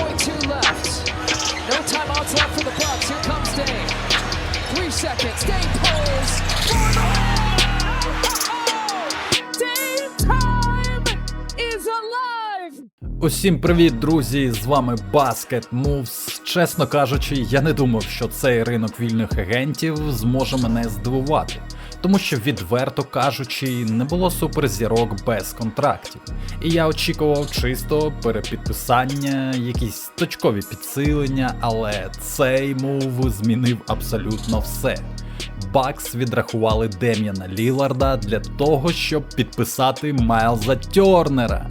2.2 left. No timeouts left for the Bucks. Here comes Dame. Three seconds. Dame pulls Dame time is alive. Усім привіт, друзі! З вами Basket Moves. Чесно кажучи, я не думав, що цей ринок вільних агентів зможе мене здивувати, тому що, відверто кажучи, не було суперзірок без контрактів. І я очікував чисто перепідписання, якісь точкові підсилення, але цей мув змінив абсолютно все. Бакс відрахували Дем'яна Ліларда для того, щоб підписати Майлза Тьорнера.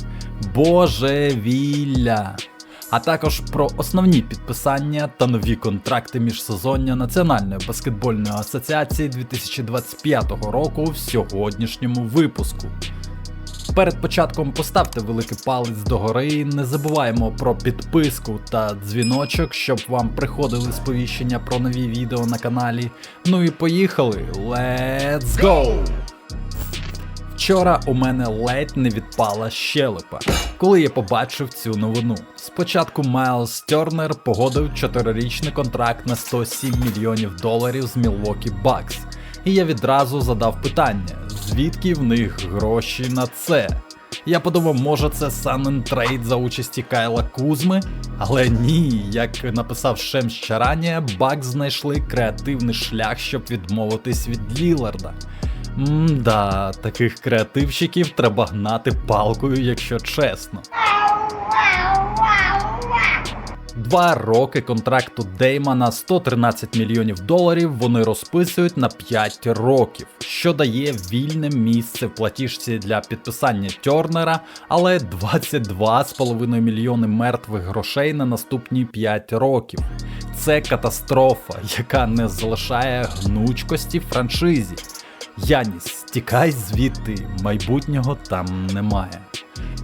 Божевілля! А також про основні підписання та нові контракти міжсезоння Національної баскетбольної асоціації 2025 року в сьогоднішньому випуску. Перед початком поставте великий палець догори, не забуваємо про підписку та дзвіночок, щоб вам приходили сповіщення про нові відео на каналі. Ну і поїхали! Let's go! Вчора у мене ледь не відпала щелепа, коли я побачив цю новину. Спочатку Майлз Тернер погодив 4-річний контракт на 107 мільйонів доларів з Milwaukee Bucks. І я відразу задав питання, звідки в них гроші на це. Я подумав, може це трейд за участі Кайла Кузми, але ні, як написав Шемс Чаранія, Бакс знайшли креативний шлях, щоб відмовитись від Ліларда. Мда, таких креативщиків треба гнати палкою, якщо чесно. Два роки контракту Дейма на 113 мільйонів доларів вони розписують на 5 років, що дає вільне місце в платіжці для підписання Тернера, але 22,5 мільйони мертвих грошей на наступні 5 років. Це катастрофа, яка не залишає гнучкості франшизі. Яніс, тікай звідти, майбутнього там немає.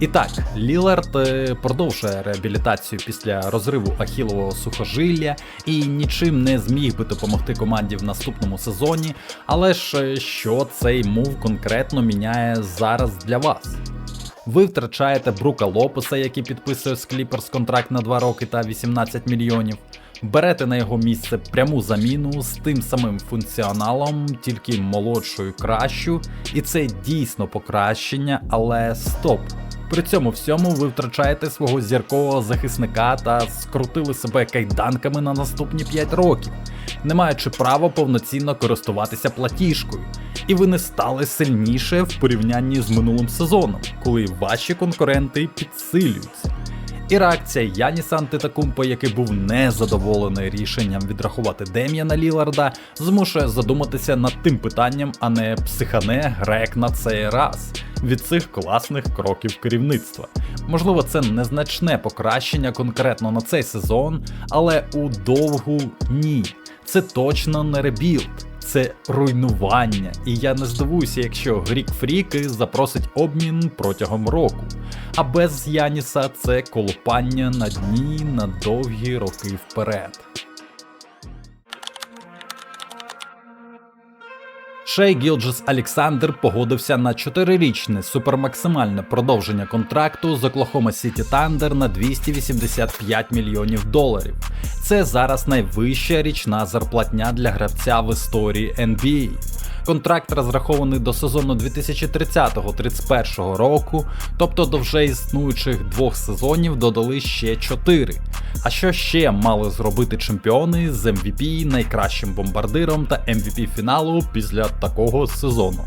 І так, Лілард е, продовжує реабілітацію після розриву ахілового сухожилля і нічим не зміг би допомогти команді в наступному сезоні. Але ж е, що цей мув конкретно міняє зараз для вас? Ви втрачаєте Брука Лопеса, який підписує з Кліперс контракт на 2 роки та 18 мільйонів. Берете на його місце пряму заміну з тим самим функціоналом, тільки молодшою кращу, і це дійсно покращення, але стоп. При цьому всьому ви втрачаєте свого зіркового захисника та скрутили себе кайданками на наступні 5 років, не маючи права повноцінно користуватися платіжкою. І ви не стали сильніше в порівнянні з минулим сезоном, коли ваші конкуренти підсилюються. І реакція Яніса Антетакумпо, який був незадоволений рішенням відрахувати Дем'яна Ліларда, змушує задуматися над тим питанням, а не психане грек на цей раз від цих класних кроків керівництва. Можливо, це незначне покращення конкретно на цей сезон, але у довгу ні. Це точно не ребілд. Це руйнування, і я не здивуюся, якщо Грік Фріки запросить обмін протягом року. А без Яніса це колупання на дні на довгі роки вперед. Шей Гілджес Александр погодився на 4-річне супермаксимальне продовження контракту з Оклахома Сіті Тандер на 285 мільйонів доларів. Це зараз найвища річна зарплатня для гравця в історії NBA. Контракт розрахований до сезону 2030-31 року, тобто до вже існуючих двох сезонів додали ще чотири. А що ще мали зробити чемпіони з MVP, найкращим бомбардиром та MVP фіналу після такого сезону?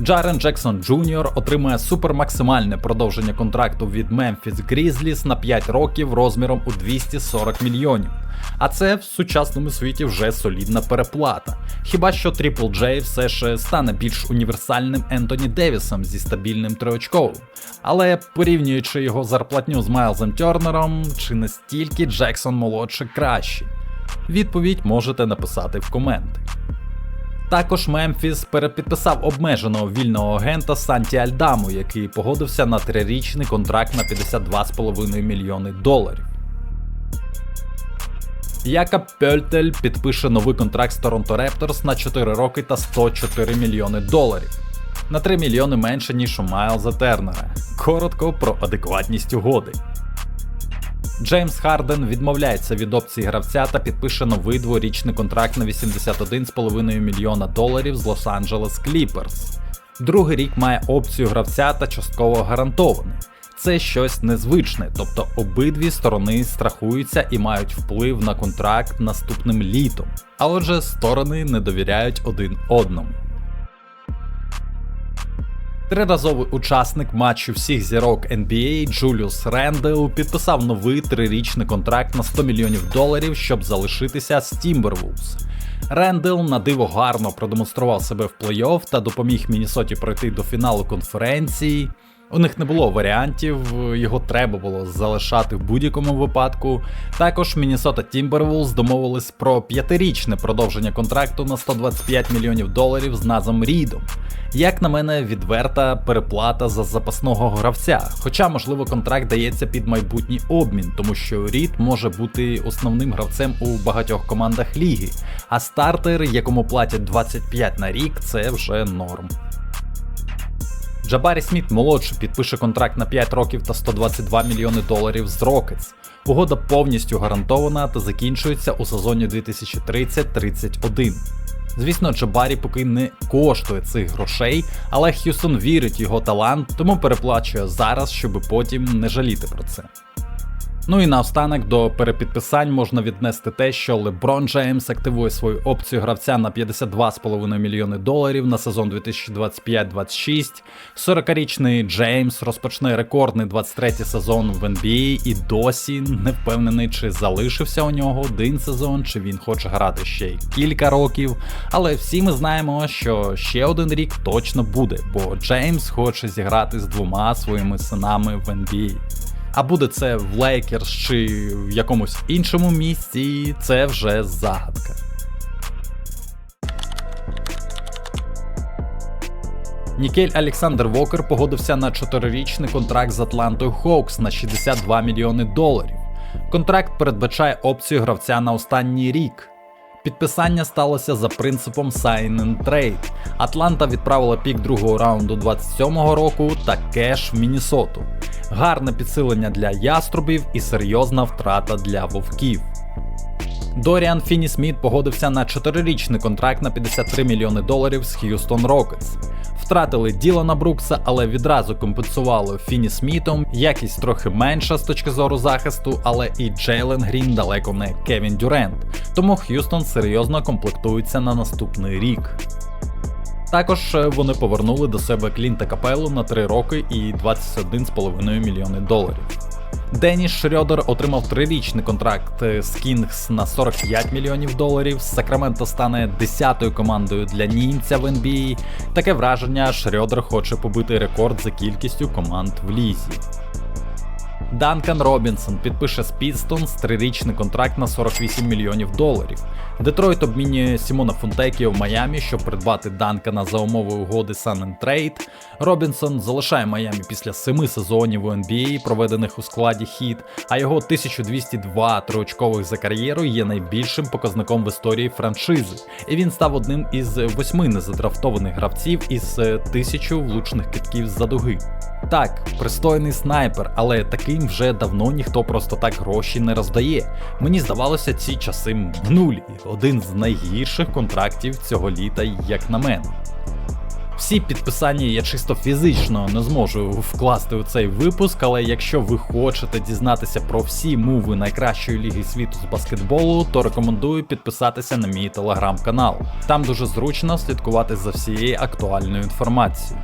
Джарен Джексон Джуніор отримує супермаксимальне продовження контракту від Memphis Grizzlies на 5 років розміром у 240 мільйонів. А це в сучасному світі вже солідна переплата. Хіба що Triple J все ж стане більш універсальним Ентоні Девісом зі стабільним триочковим. Але порівнюючи його зарплатню з Майлзом Тернером, чи настільки Джексон молодший кращий? Відповідь можете написати в коменти. Також Мемфіс перепідписав обмеженого вільного агента Санті Альдаму, який погодився на трирічний контракт на 52,5 мільйони доларів. Якоб Пельтель підпише новий контракт з Торонто Репторс на 4 роки та 104 мільйони доларів. На 3 мільйони менше, ніж у Майлза Тернера. Коротко про адекватність угоди. Джеймс Харден відмовляється від опції гравця та підпише новий дворічний контракт на 81,5 мільйона доларів з Лос-Анджелес Кліперс. Другий рік має опцію гравця та частково гарантований. Це щось незвичне, тобто обидві сторони страхуються і мають вплив на контракт наступним літом. А отже, сторони не довіряють один одному. Триразовий учасник матчу всіх зірок NBA Джуліус Рендел підписав новий трирічний контракт на 100 мільйонів доларів, щоб залишитися з Тімбервулс. Рендел на диво гарно продемонстрував себе в плей-офф та допоміг Міннесоті пройти до фіналу конференції. У них не було варіантів, його треба було залишати в будь-якому випадку. Також Міннесота Timberwolves домовились про п'ятирічне продовження контракту на 125 мільйонів доларів з Назом Рідом. Як на мене, відверта переплата за запасного гравця. Хоча, можливо, контракт дається під майбутній обмін, тому що Рід може бути основним гравцем у багатьох командах ліги, а стартер, якому платять 25 на рік, це вже норм. Джабарі Сміт молодший підпише контракт на 5 років та 122 мільйони доларів з Rockets. Угода повністю гарантована та закінчується у сезоні 2030-31. Звісно, Джабарі поки не коштує цих грошей, але Х'юстон вірить в його талант, тому переплачує зараз, щоб потім не жаліти про це. Ну і наостанок до перепідписань можна віднести те, що LeBron Джеймс активує свою опцію гравця на 52,5 мільйони доларів на сезон 2025-26. 40-річний Джеймс розпочне рекордний 23-й сезон в NBA і досі не впевнений, чи залишився у нього один сезон, чи він хоче грати ще й кілька років. Але всі ми знаємо, що ще один рік точно буде, бо Джеймс хоче зіграти з двома своїми синами в NBA. А буде це в Лейкерс чи в якомусь іншому місці, це вже загадка. Нікель Олександр Вокер погодився на 4-річний контракт з Атлантою Хоукс на 62 мільйони доларів. Контракт передбачає опцію гравця на останній рік. Підписання сталося за принципом Sign and Trade. Атланта відправила пік другого раунду 27-го року та кеш в Міннесоту. Гарне підсилення для яструбів і серйозна втрата для вовків. Доріан Фіні Сміт погодився на 4-річний контракт на 53 мільйони доларів з Х'юстон Рокетс. Втратили Ділана Брукса, але відразу компенсували Фіні Смітом. Якість трохи менша з точки зору захисту, але і Джейлен Грін далеко не Кевін Дюрент. Тому Х'юстон серйозно комплектується на наступний рік. Також е, вони повернули до себе Клінта Капелу на 3 роки і 21,5 мільйони доларів. Деніс Шрьодер отримав трирічний контракт з Кінгс на 45 мільйонів доларів. Сакраменто стане 10-ю командою для німця в NBA. Таке враження Шрьодер хоче побити рекорд за кількістю команд в лізі. Данкан Робінсон підпише з Пістонс трирічний контракт на 48 мільйонів доларів. Детройт обмінює Сімона Фунтекіо в Майамі, щоб придбати Данкана за умови угоди Sun Trade. Робінсон залишає Майамі після семи сезонів у NBA, проведених у складі хіт, а його 1202 триочкових за кар'єру є найбільшим показником в історії франшизи. І він став одним із восьми незадрафтованих гравців із тисячу влучних китків з-за дуги. Так, пристойний снайпер, але таким вже давно ніхто просто так гроші не роздає. Мені здавалося, ці часи минулі. Один з найгірших контрактів цього літа, як на мене. Всі підписання я чисто фізично не зможу вкласти у цей випуск, але якщо ви хочете дізнатися про всі муви найкращої ліги світу з баскетболу, то рекомендую підписатися на мій телеграм-канал. Там дуже зручно слідкувати за всією актуальною інформацією.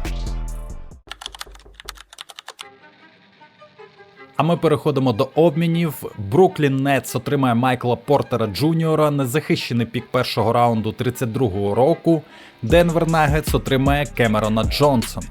А ми переходимо до обмінів. Бруклін Нетс отримає Майкла Портера Джуніора, незахищений пік першого раунду 32-го року. Денвер Нагетс отримає Кемерона Джонсон.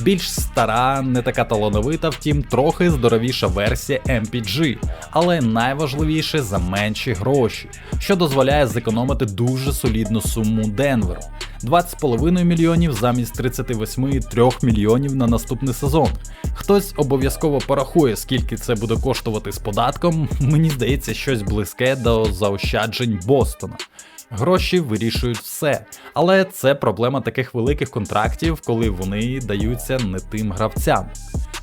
Більш стара, не така талановита, втім, трохи здоровіша версія MPG, але найважливіше за менші гроші, що дозволяє зекономити дуже солідну суму Денверу. 20,5 мільйонів замість 38,3 мільйонів на наступний сезон. Хтось обов'язково порахує, скільки це буде коштувати з податком. Мені здається, щось близьке до заощаджень Бостона. Гроші вирішують все, але це проблема таких великих контрактів, коли вони даються не тим гравцям.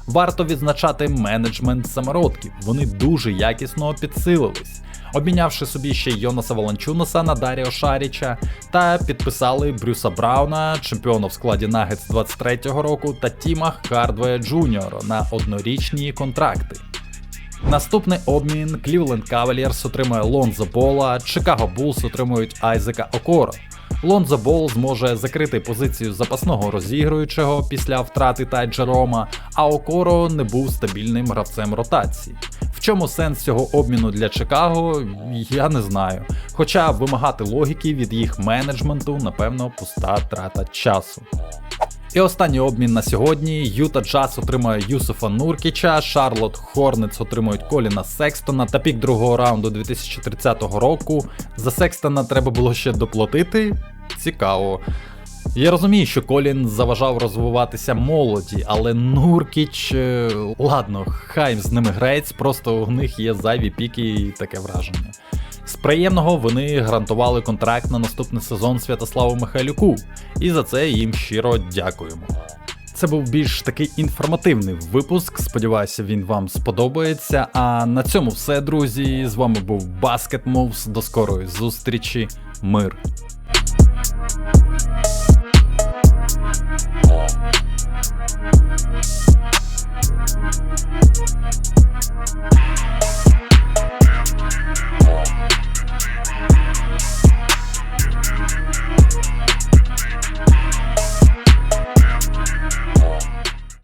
Варто відзначати менеджмент самородків, вони дуже якісно підсилились, обмінявши собі ще Йонаса Воланчунаса на Даріо Шаріча та підписали Брюса Брауна, чемпіона в складі Нагетс 23-го року, та Тіма Хардвея Джуніора на однорічні контракти. Наступний обмін Cleveland Cavaliers отримує Лонзо Бола, Chicago Bulls отримують Айзека Окоро. Лонзо Бол зможе закрити позицію запасного розігруючого після втрати Тай Джерома, а Окоро не був стабільним гравцем ротації. В чому сенс цього обміну для Чикаго, я не знаю. Хоча вимагати логіки від їх менеджменту, напевно, пуста трата часу. І останній обмін на сьогодні. Юта Джаз отримує Юсуфа Нуркіча, Шарлот Хорнетс отримують Коліна Секстона та пік другого раунду 2030 року. За Секстона треба було ще доплатити. Цікаво. Я розумію, що Колін заважав розвиватися молоді, але Нуркіч. е, Ладно, хай з ними грець, просто у них є зайві піки і таке враження. З приємного вони гарантували контракт на наступний сезон Святославу Михайлюку, і за це їм щиро дякуємо. Це був більш такий інформативний випуск. Сподіваюся, він вам сподобається. А на цьому все, друзі. З вами був Basket Moves. До скорої зустрічі. Мир.